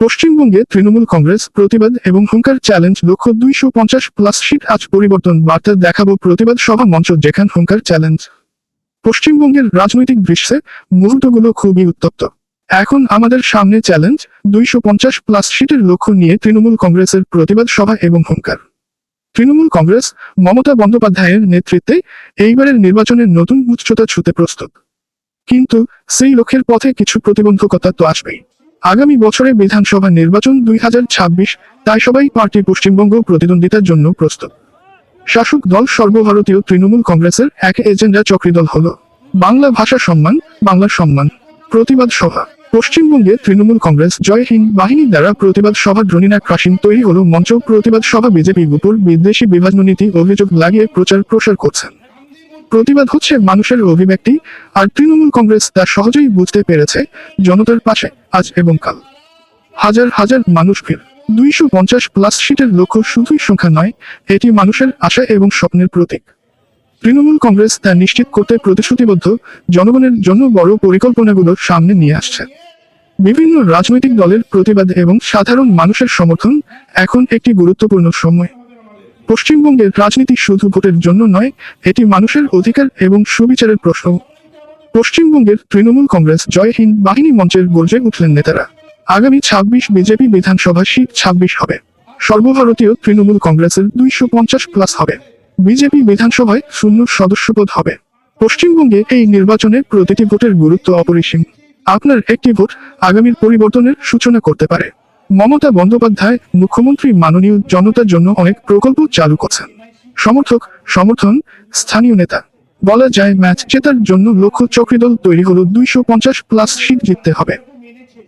পশ্চিমবঙ্গে তৃণমূল কংগ্রেস প্রতিবাদ এবং হুঙ্কার চ্যালেঞ্জ লক্ষ্য দুইশো পঞ্চাশ প্লাস সিট আজ পরিবর্তন বার্তা দেখাবো প্রতিবাদ সভা মঞ্চ যেখান হুঙ্কার চ্যালেঞ্জ। পশ্চিমবঙ্গের রাজনৈতিক দৃশ্যে মুহূর্তগুলো খুবই উত্তপ্ত। এখন আমাদের সামনে চ্যালেঞ্জ দুইশো পঞ্চাশ প্লাস সিটের লক্ষ্য নিয়ে তৃণমূল কংগ্রেসের প্রতিবাদ সভা এবং হুঙ্কার। তৃণমূল কংগ্রেস মমতা বন্দ্যোপাধ্যায়ের নেতৃত্বে এইবারের নির্বাচনের নতুন উচ্চতা ছুতে প্রস্তুত। কিন্তু সেই লক্ষ্যের পথে কিছু প্রতিবন্ধকতা তো আসবেই। আগামী বছরে বিধানসভা নির্বাচন দুই হাজার ছাব্বিশ, তাই সবাই পার্টি পশ্চিমবঙ্গ প্রতিদ্বন্দ্বিতার জন্য প্রস্তুত। শাসক দল সর্বভারতীয় তৃণমূল কংগ্রেসের এক এজেন্ডা চক্রীদল হল বাংলা ভাষা সম্মান বাংলার সম্মান, প্রতিবাদ সভা। পশ্চিমবঙ্গে তৃণমূল কংগ্রেস, জয় হিন্দ বাহিনী দ্বারা প্রতিবাদ সভা ড্রোনিনা ক্রাসিং তৈরি হল মঞ্চ প্রতিবাদ সভা বিজেপির উপর বিদ্বেষী বিভাজন নীতি অভিযোগ লাগিয়ে প্রচার প্রসার করছেন। প্রতিবাদ হচ্ছে মানুষের অভিব্যক্তি, আর তৃণমূল কংগ্রেস তা সহজেই বুঝতে পেরেছে জনতার পাশে আজ এবং কাল। হাজার হাজার মানুষ ভিড়। দুইশো পঞ্চাশ প্লাস সিটের লক্ষ্য শুধুই সংখ্যা নয়, এটি মানুষের আশা এবং স্বপ্নের প্রতীক। তৃণমূল কংগ্রেস তা নিশ্চিত করতে প্রতিশ্রুতিবদ্ধ জনগণের জন্য বড় পরিকল্পনাগুলো সামনে নিয়ে আসছে। বিভিন্ন রাজনৈতিক দলের প্রতিবাদ এবং সাধারণ মানুষের সমর্থন এখন একটি গুরুত্বপূর্ণ সময়। পশ্চিমবঙ্গের রাজনীতি শুধু ভোটের জন্য নয়, এটি মানুষের অধিকার এবং সুবিচারের প্রশ্ন। পশ্চিমবঙ্গের তৃণমূল কংগ্রেস জয় হিন্দ বাহিনী মঞ্চের গর্জে উঠলেন নেতারা। আগামী ছাব্বিশ বিজেপি বিধানসভা সিট ছাব্বিশ হবে। সর্বভারতীয় তৃণমূল কংগ্রেসের দুইশো পঞ্চাশ প্লাস হবে। বিজেপি বিধানসভায় শূন্য সদস্যপদ হবে। পশ্চিমবঙ্গে এই নির্বাচনে প্রতিটি ভোটের গুরুত্ব অপরিসীম। আপনার একটি ভোট আগামীর পরিবর্তনের সূচনা করতে পারে। মমতা বন্দ্যোপাধ্যায় মুখ্যমন্ত্রী মাননীয় জনতার জন্য অনেক প্রকল্প চালু করছেন। সমর্থক, সমর্থন, স্থানীয় নেতা। বলা যায় ম্যাচ জেতার জন্য লক্ষ্য চক্রীদল তৈরি হলো দুইশো পঞ্চাশ প্লাস সিট জিততে হবে।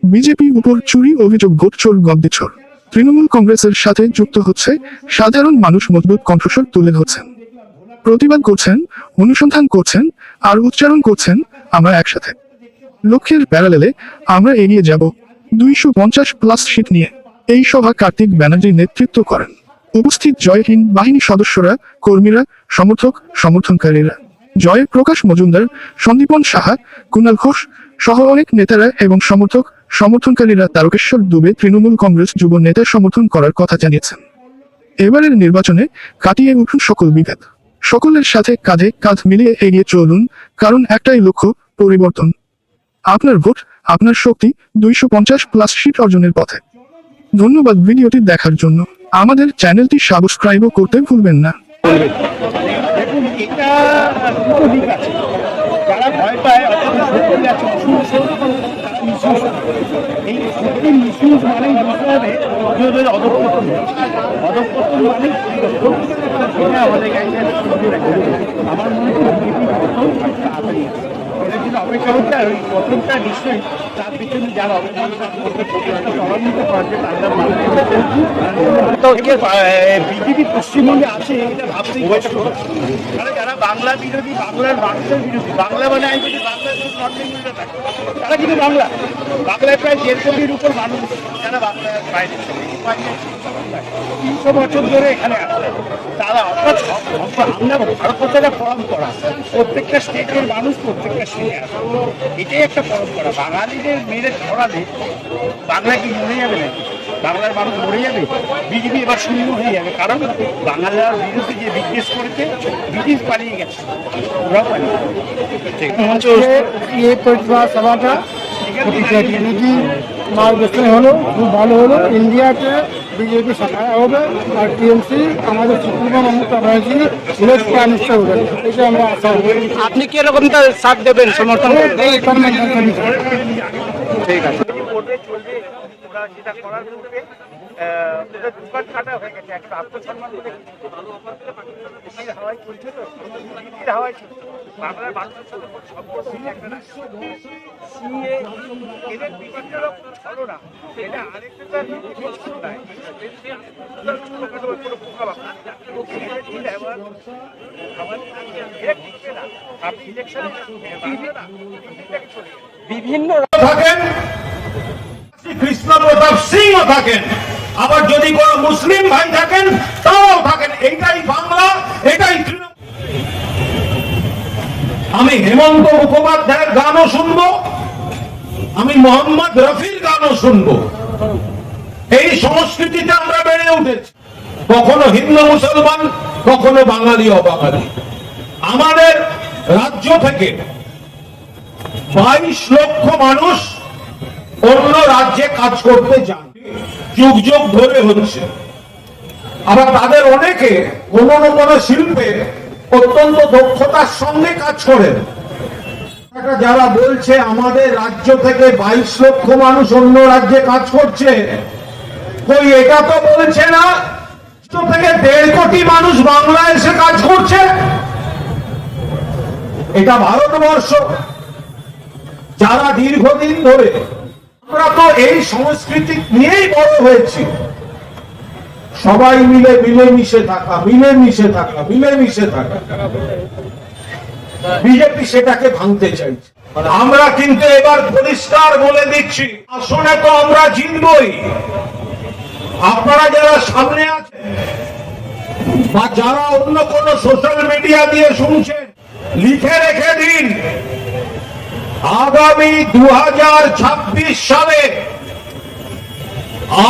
বিজেপি উপর চুরি অভিযোগ ভোট চোর, গদ্দে চোর। তৃণমূল কংগ্রেসের সাথে যুক্ত হচ্ছে সাধারণ মানুষ মজবুত কণ্ঠস্বর তুলে ধরছেন। প্রতিবাদ করছেন, অনুসন্ধান করছেন, আর উচ্চারণ করছেন আমরা একসাথে। লক্ষ্যের প্যারালেলে আমরা এগিয়ে যাব। দুইশো পঞ্চাশ প্লাস শীত নিয়ে এই সভা কার্তিক ব্যানার্জি নেতৃত্ব করেন। উপস্থিত জয় হিন্দ বাহিনী সদস্যরা, কর্মীরা, সমর্থক, সমর্থনকারীরা, জয় প্রকাশ মজুমদার, সন্দীপন সাহা কুণাল ঘোষ সহ অনেক নেতারা এবং সমর্থক, সমর্থনকারীরা তারকেশ্বর দুবে তৃণমূল কংগ্রেস যুব নেতা সমর্থন করার কথা জানিয়েছেন। এবারের নির্বাচনে কাটিয়ে উঠুন সকল বিভেদ। সকলের সাথে কাঁধে কাঁধ মিলিয়ে এগিয়ে চলুন, কারণ একটাই লক্ষ্য, পরিবর্তন। আপনার ভোট আপনার শক্তি দুইশো পঞ্চাশ প্লাস সিট অর্জনের পথে। ধন্যবাদ ভিডিওটি দেখার জন্য। আমাদের চ্যানেলটি সাবস্ক্রাইবও করতে ভুলবেন না। এটা কিন্তু অপেক্ষা করতে আর ওই প্রথমটা নিশ্চয়ই তার পিছনে যারা করতে ত্বরান্বিত তাদের বিজেপি পশ্চিমবঙ্গে আছে এটা ভাবতেই বাংলা বিরোধী, বাংলার মানুষের বিরোধী। বাংলা মানে আমি বলি নর্থ বেঙ্গলটা থাকে তারা কিন্তু বাংলা। বাংলায় প্রায় দেড় কোটির উপর মানুষ যারা বাইরে তিনশো বছর ধরে এখানে তারা অর্থাৎ আমরা ভারতবর্ষের পরম্পরা। প্রত্যেকটা স্টেটের মানুষ প্রত্যেকটা স্টেটে আছে। এটাই একটা পরম্পরা। বাঙালিদের মেরে ছড়ালে বাংলা কি মরে যাবে নাকি? বাংলার মানুষ মরে যাবে। বিজেপি এবার শুরু হয়ে যাবে। কারণ বাংলার বিরুদ্ধে যে বিজনেস করেছে ব্রিটিশ পালিয়ে গেছে। ওরাও পালিয়ে ये হলো খুব ভালো হলো। ইন্ডিয়াতে বিজেপি সরকার হবে আর টিএমসি আমাদের supreme Mamata Banerjee select prime minister এটা আমরা আশা আপনি কীরকম তার সাথ দেবেন সমর্থন ঠিক আছে। যেটা করার ওদের দোকান কাটা হয়ে গেছে একটা আত্মসম্মান বলে হাওয়ায় চলছে তো এই হাওয়ায় চলছে। বাংলার মানুষের সাথে সম্পর্ক একটা। এদের বিভিন্ন রকম এটা আরেকটা কোনো পারবে থাকেন কৃষ্ণ প্রতাপ সিংহ থাকেন। আবার যদি কোনো মুসলিম ভাই থাকেন তাও থাকেন। এইটাই বাংলা, এটাই আমি হেমন্ত মুখোপাধ্যায়ের গানও শুনব, আমি মোহাম্মদ রফির গানও শুনব। এই সংস্কৃতিতে আমরা বেড়ে উঠেছি। কখনো হিন্দু মুসলমান, কখনো বাঙালি অবাঙালি আমাদের রাজ্য থেকে বাইশ লক্ষ মানুষ অন্য রাজ্যে কাজ করতে যান যুগ যুগ ধরে হচ্ছে। আবার তাদের অনেকে কোনো না কোনো শিল্পে অত্যন্ত দক্ষতার সঙ্গে কাজ করেন। যারা বলছে আমাদের রাজ্য থেকে বাইশ লক্ষ মানুষ অন্য রাজ্যে কাজ করছে, কই এটা তো বলছে না? থেকে দেড় কোটি মানুষ বাংলা এসে কাজ করছে। এটা ভারতবর্ষ। যারা দীর্ঘদিন ধরে আমরা তো এই সংস্কৃতি নিয়েই বড় হয়েছি। সবাই মিলে মিলেমিশে থাকা মিলেমিশে থাকা মিলেমিশে থাকা। বিজেপি সেটাকে ভাঙতে চাইছে। আমরা কিন্তু এবার পরিষ্কার বলে দিচ্ছি, আসনে তো আমরা জিতবই। আপনারা যারা সামনে আছেন বা যারা অন্য কোন সোশ্যাল মিডিয়া দিয়ে শুনছেন, লিখে রেখে দিন। আগামী দু হাজার ছাব্বিশ সালে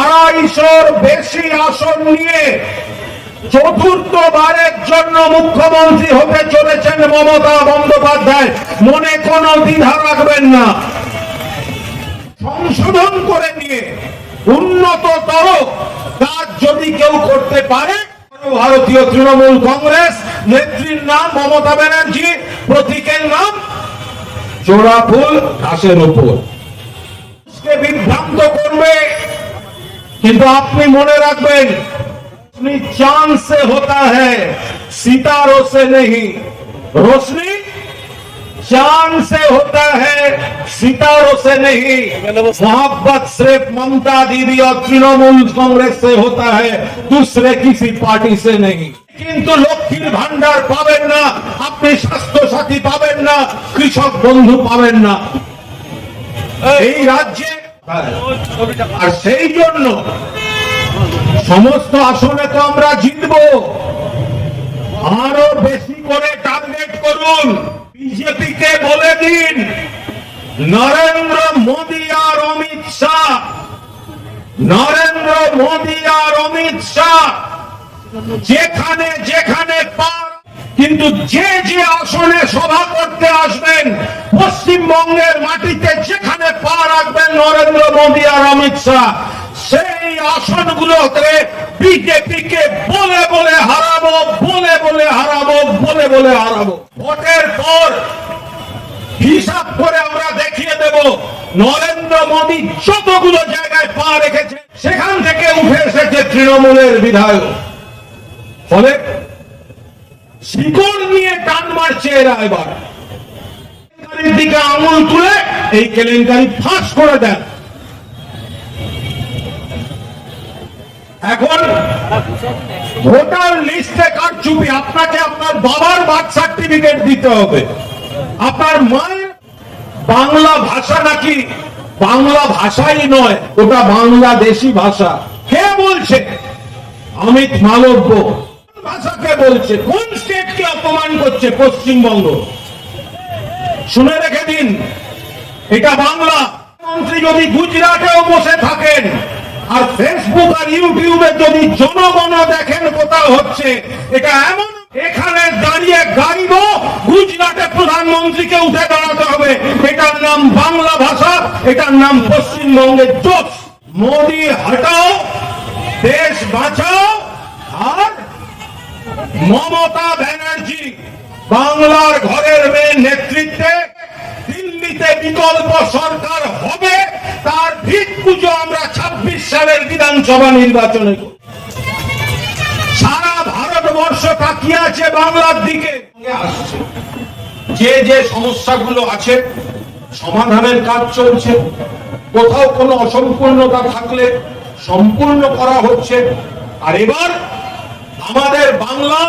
আড়াইশোর বেশি আসন নিয়ে চতুর্থবারের জন্য মুখ্যমন্ত্রী হতে চলেছেন মমতা বন্দ্যোপাধ্যায়। মনে কোনো দ্বিধা রাখবেন না। সংশোধন করে নিয়ে উন্নততর কাজ যদি কেউ করতে পারে, ভারতীয় তৃণমূল কংগ্রেস, নেত্রীর নাম মমতা ব্যানার্জি, প্রতীকের নাম জোড়া ফুল ঘাসের উপর মানুষকে বিভ্রান্ত করবে কিন্তু আপনি মনে রাখবেন रोशनी चांद से होता है सितारों से नहीं रोशनी चांद से होता है सितारों से नहीं मोहब्बत सिर्फ ममता दीदी और तृणमूल कांग्रेस से होता है दूसरे किसी पार्टी से नहीं কিন্তু লক্ষ্মীর ভান্ডার পাবেন না, আপনি স্বাস্থ্য সাথী পাবেন না, কৃষক বন্ধু পাবেন না। এই রাজ্যে আর সেই জন্য সমস্ত আসনে তো আমরা জিতব। আরও বেশি করে টার্গেট করুন। বিজেপিকে বলে দিন, নরেন্দ্র মোদী আর অমিত শাহ, নরেন্দ্র মোদী আর অমিত শাহ। যেখানে যেখানে পার, কিন্তু যে যে আসনে সভা করতে আসবেন, পশ্চিমবঙ্গের মাটিতে যেখানে পা রাখবেন নরেন্দ্র মোদী আর অমিত শাহ, সেই আসনগুলোতে বিজেপিকে বলে বলে হারাবো, বলে বলে হারাবো, বলে বলে হারাবো। ভোটের পর হিসাব করে আমরা দেখিয়ে দেব, নরেন্দ্র মোদী যতগুলো জায়গায় পা রেখেছে, সেখান থেকে উঠে এসেছে তৃণমূলের বিধায়ক। ফলে শিকড় নিয়ে টান মারছে এরা এবার। দিকে আঙুল তুলে এই কেলেঙ্কারি ফাঁস করে দেন। এখন ভোটার লিস্টে কারচুপি, আপনাকে আপনার বাবার বার্থ সার্টিফিকেট দিতে হবে। আপনার মায়ের বাংলা ভাষা নাকি বাংলা ভাষাই নয়, ওটা বাংলাদেশি ভাষা। কে বলছে? অমিত মালব্য। ভাষাকে বলছে, কোন স্টেটকে অপমান করছে পশ্চিমবঙ্গ? শুনে রেখে দিন, এটা বাংলা। মন্ত্রী যদি গুজরাটেও বসে থাকেন, আর ফেসবুক আর ইউটিউবে যদি জনগণ দেখেন কোথাও হচ্ছে, এটা এমন, এখানে দাঁড়িয়ে গাড়িব গুজরাটে প্রধানমন্ত্রীকে উঠে দাঁড়াতে হবে। এটার নাম বাংলা ভাষা, এটার নাম পশ্চিমবঙ্গের জোট মোদি, হটাও, দেশ বাঁচাও মমতা ব্যানার্জি বাংলার ঘরের মেয়ে নেতৃত্বে দিল্লিতে বিকল্প সরকার হবে, তার ভিত পুজো আমরা ছাব্বিশ সালের বিধানসভা নির্বাচনে সারা ভারতবর্ষ তাকিয়ে আছে বাংলার দিকে। যে যে সমস্যাগুলো আছে, সমাধানের কাজ চলছে। কোথাও কোনো অসম্পূর্ণতা থাকলে সম্পূর্ণ করা হচ্ছে। আর এবার আমাদের বাংলা,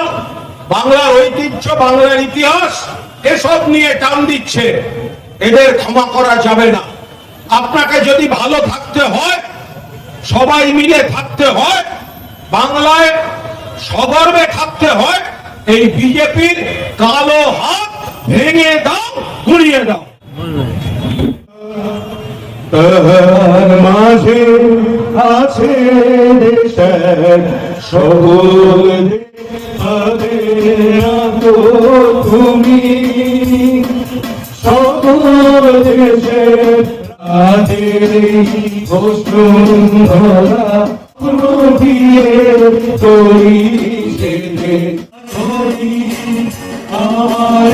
বাংলার ঐতিহ্য, বাংলার ইতিহাস এসব নিয়ে টান দিচ্ছে। এদের ক্ষমা করা যাবে না। আপনাকে যদি ভালো থাকতে হয়, সবাই মিলে থাকতে হয়, বাংলায় সগর্বে থাকতে হয়, এই বিজেপির কালো হাত ভেঙে দাও ঘুরিয়ে দাও। মাঝে আছে দেশের সকল তো তুমি। সকল তৈরি আমার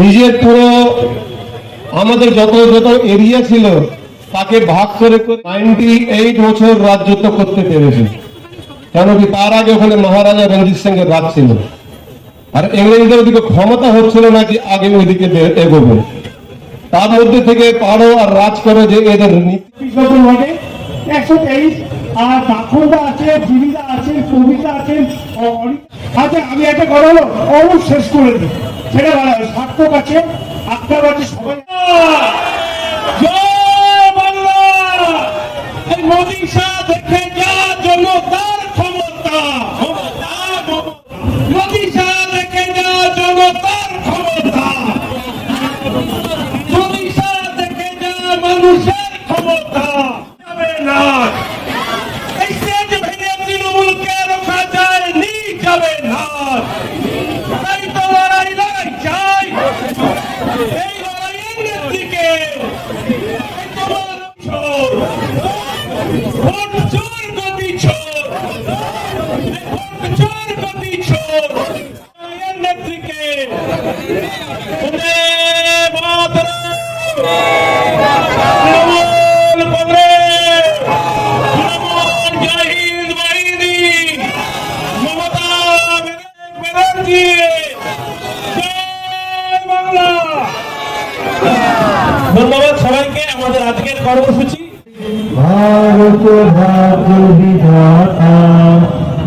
নিজের পুরো আমাদের যত যত এরিয়া ছিল, তাকে ভাগ করে নাইনটি এইট বছর রাজ্যত্ব করতে পেরেছে। কেন কি তার আগে ওখানে মহারাজা রঞ্জিত সিং এর রাজ ছিল। আর ইংরেজদের ওদিকে ক্ষমতা হচ্ছিল নাকি আগে ওইদিকে এগোবে। তার মধ্যে থেকে পারো আর রাজ করো যে এদের একশো তেইশ। আর দাখলদা আছে দিদিদা আছে, কবিতা আছে আচ্ছা আমি একটা কথা হলো অবশ্য শেষ করে দিই সেটা ভালো হয় সার্থক আছে আপনার আছে, সবাই দেখে যা জনতার ক্ষমতা মোদী শাহ দেখে যা জনতার ক্ষমতা মোদী শাহ দেখে যা মানুষের ক্ষমতা যাবে না এই স্টেজ ভেঙে তৃণমূলকে রোখা যায় নি যাবে না তাই তো লড়াই লড়াই চাই এই লড়াইয়ের নেত্রীকে এই তোমার ছোড় ভোট চোর গতি ছোড় ভোট চোর গতি ছোড় লড়াইয়ের নেত্রীকে বন্দে মাতরম তৃণমূল কংগ্রেস তৃণমূল জয় হিন্দ বাহিনী মমতা ব্যানার্জি জয় বাংলা ধন্যবাদ সবাইকে আমাদের আজকের ভারত ভাগ্য বিধাতা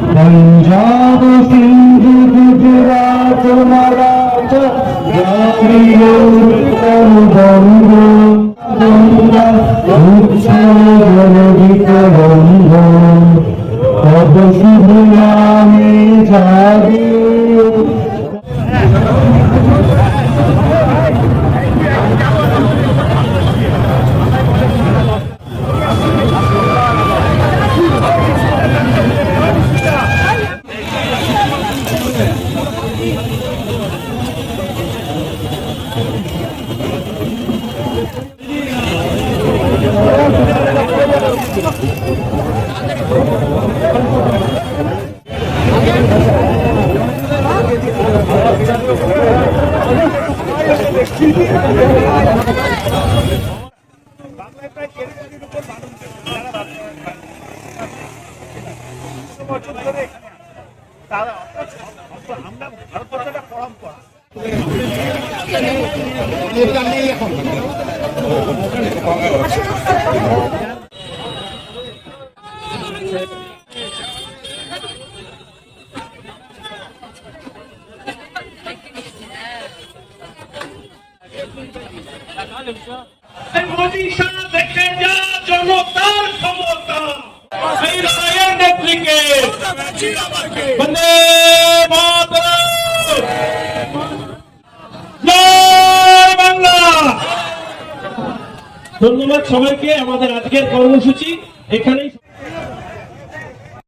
পঞ্জাব সিন্ধু গুজরাট মারাঠা গঙ্গ উৎসবিত রঙ্গ তব শুভ নামে যাবে আমরা ভারতবর্ষটা পরম্পরা এখন মোদী শাহ দেখে যা জনতার ক্ষমতা। এই লড়াইয়ের নেত্রীকে বন্দে ধন্যবাদ সবাইকে আমাদের আজকের কর্মসূচি। এখানেই